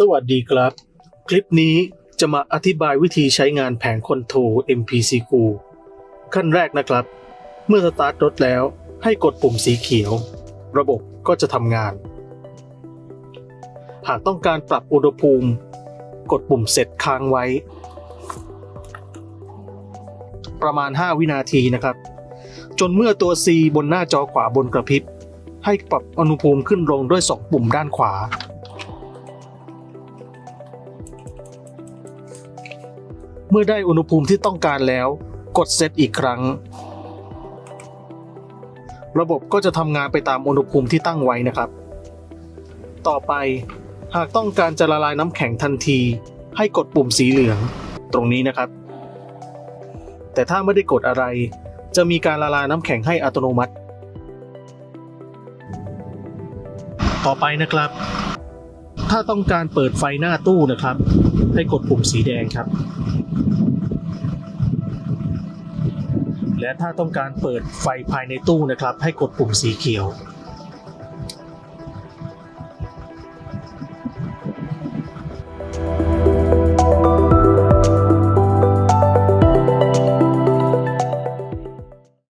สวัสดีครับ คลิปนี้จะมาอธิบายวิธีใช้งานแผงคอนโทร MPC c o ขั้นแรกนะครับ เมื่อสตาร์ทรถแล้วให้กดปุ่มสีเขียว ระบบก็จะทำงาน หากต้องการปรับอุณหภูมิ กดปุ่มเสร็จค้างไว้ ประมาณ 5 วินาทีนะครับ จนเมื่อตัว C บนหน้าจอขวาบนกระพริบ ให้ปรับอุณหภูมิขึ้นลงด้วย 2 ปุ่มด้านขวา เมื่อได้อุณหภูมิที่ต้องการแล้ว กดเซตอีกครั้ง ระบบก็จะทำงานไปตามอุณหภูมิที่ตั้งไว้นะครับ ต่อไปหากต้องการจะละลายน้ำแข็งทันที ให้กดปุ่มสีเหลือง ตรงนี้นะครับ แต่ถ้าไม่ได้กดอะไร จะมีการละลายน้ำแข็งให้อัตโนมัติ ต่อไปนะครับ ถ้าต้องการเปิดไฟหน้าตู้นะครับ ให้กดปุ่มสีแดงครับ และถ้าต้องการเปิดไฟภายในตู้นะครับ ให้กดปุ่มสีเขียว